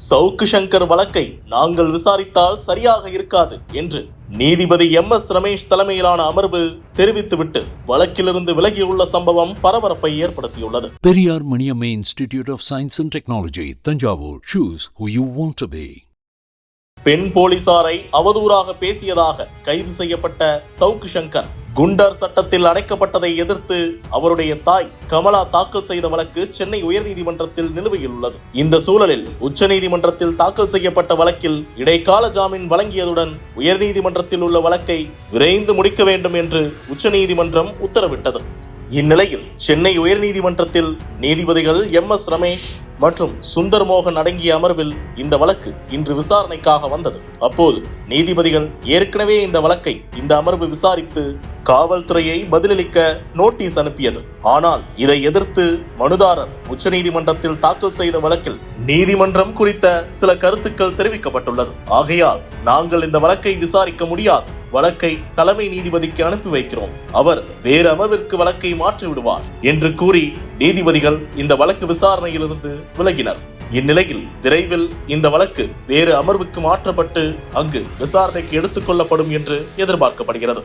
சவுக்கு சங்கர் வழக்கை நாங்கள் விசாரித்தால் சரியாக இருக்காது என்று நீதிபதி எம் எஸ் ரமேஷ் தலைமையிலான அமர்வு தெரிவித்துவிட்டு வழக்கிலிருந்து விலகியுள்ள சம்பவம் பரபரப்பை ஏற்படுத்தியுள்ளது Periyar Maniamma Institute of Science and Technology, Tanjavur. Choose who you want to be. பெண் போலீசாரை அவதூறாக பேசியதாக கைது செய்யப்பட்ட சவுக்கு சங்கர் குண்டர் சட்டத்தில் அடைக்கப்பட்டதை எதிர்த்து அவருடைய தாய் கமலா தாக்கல் செய்த வழக்கு சென்னை உயர்நீதிமன்றத்தில் நிலுவையில் உள்ளது. இந்த சூழலில் உச்சநீதிமன்றத்தில் தாக்கல் செய்யப்பட்ட வழக்கில் இடைக்கால ஜாமீன் வழங்கியதுடன் உயர்நீதிமன்றத்தில் உள்ள வழக்கை விரைந்து முடிக்க வேண்டும் என்று உச்சநீதிமன்றம் உத்தரவிட்டது. இந்நிலையில் சென்னை உயர்நீதிமன்றத்தில் நீதிபதிகள் எம் எஸ் ரமேஷ் மற்றும் சுந்தர் மோகன் அடங்கிய அமர்வில் இந்த வழக்கு இன்று விசாரணைக்காக வந்தது. அப்போது நீதிபதிகள் ஏற்கனவே இந்த வழக்கை இந்த அமர்வு விசாரித்து காவல்துறையை பதிலளிக்க நோட்டீஸ் அனுப்பியது. ஆனால் இதை எதிர்த்து மனுதாரர் உச்சநீதிமன்றத்தில் தாக்கல் செய்த வழக்கில் நீதிமன்றம் குறித்த சில கருத்துக்கள் தெரிவிக்கப்பட்டுள்ளது. ஆகையால் நாங்கள் இந்த வழக்கை விசாரிக்க முடியாது. வழக்கை தலைமை நீதிபதிக்கு அனுப்பி வைக்கிறோம். அவர் வேறு அமர்விற்கு வழக்கை மாற்றி விடுவார் என்று கூறி நீதிபதிகள் இந்த வழக்கு விசாரணையிலிருந்து விலகினர். இந்நிலையில் விரைவில் இந்த வழக்கு வேறு அமர்வுக்கு மாற்றப்பட்டு அங்கு விசாரணைக்கு எடுத்துக் கொள்ளப்படும் என்று எதிர்பார்க்கப்படுகிறது.